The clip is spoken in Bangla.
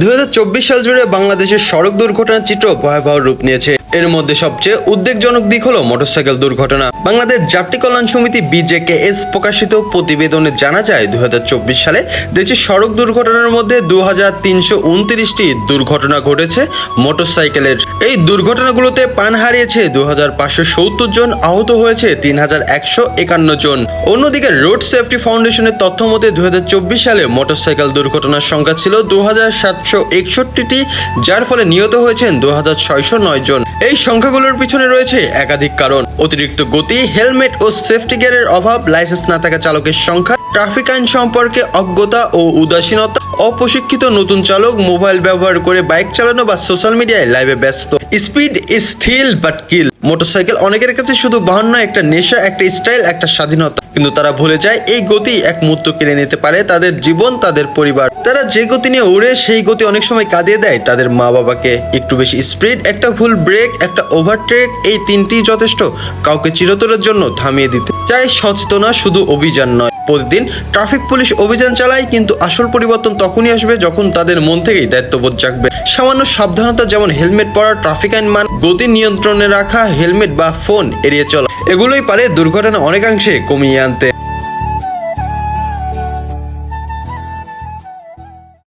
দু হাজার চব্বিশ সাল জুড়ে বাংলাদেশের সড়ক দুর্ঘটনার চিত্র ভয়াবহ রূপ নিয়েছে। এর মধ্যে সবচেয়ে উদ্বেগজনক দিক হলো মোটরসাইকেল দুর্ঘটনা। বাংলাদেশ যাত্রী কল্যাণ সমিতি বিজেকেএস প্রকাশিত প্রতিবেদনে জানা যায় দু হাজার চব্বিশ সালে দেশের সড়ক দুর্ঘটনার মধ্যে দু দুর্ঘটনা ঘটেছে মোটরসাইকেলের। এই দুর্ঘটনাগুলোতে প্রাণ হারিয়েছে দু হাজার পাঁচশো সত্তর জন, আহত হয়েছে তিন হাজার একশো একান্ন জন। অন্যদিকে রোড সেফটি ফাউন্ডেশনের তথ্য মতে দুই হাজার চব্বিশ সালে মোটরসাইকেল দুর্ঘটনার সংখ্যা ছিল দু একষট্টিটি, যার ফলে নিহত হয়েছেন দু নয় জন। এই সংখ্যাগুলোর পিছনে রয়েছে একাধিক কারণ। অতিরিক্ত গতি, হেলমেট ও সেফটি গিয়ারের অভাব, লাইসেন্স না থাকা চালকের সংখ্যা, ট্রাফিক আইন সম্পর্কে অজ্ঞতা ও উদাসীনতা, অপ্রশিক্ষিত নতুন চালক, মোবাইল ব্যবহার করে বাইক চালানো বা সোশ্যাল মিডিয়ায় লাইভে ব্যস্ত। Speed is thrill but kill motorcycle অনেকের কাছে শুধু বাহন নয় একটা নেশা, একটা স্টাইল, একটা স্বাধীনতা। কিন্তু তারা ভুলে যায়, এই গতি এক মুহূর্ত কেড়ে নিতে পারে, তাদের জীবন, তাদের পরিবার। তারা যে গতি নিয়ে উড়ে, সেই গতি অনেক সময় কাঁদিয়ে দেয়। তাদের মা বাবাকে একটু বেশি স্পিড, একটা ভুল ব্রেক, একটা ওভারটেক, এই তিনটি যথেষ্ট কাউকে চিরতরের জন্য থামিয়ে দিতে। চাই সচেতনা, শুধু অভিযান নয়। প্রতিদিন ট্রাফিক পুলিশ অভিযান চালায়, কিন্তু আসল পরিবর্তন তখনই আসবে যখন তাদের মন থেকেই দায়িত্ববোধ জাগবে। সামান্য সাবধানতা, যেমন হেলমেট পরা, ট্রাফিক আইন মান, গতি নিয়ন্ত্রণে রাখা, হেলমেট বা ফোন এড়িয়ে চলা। এগুলোই পারে দুর্ঘটনা অনেকাংশে কমিয়ে আনতে।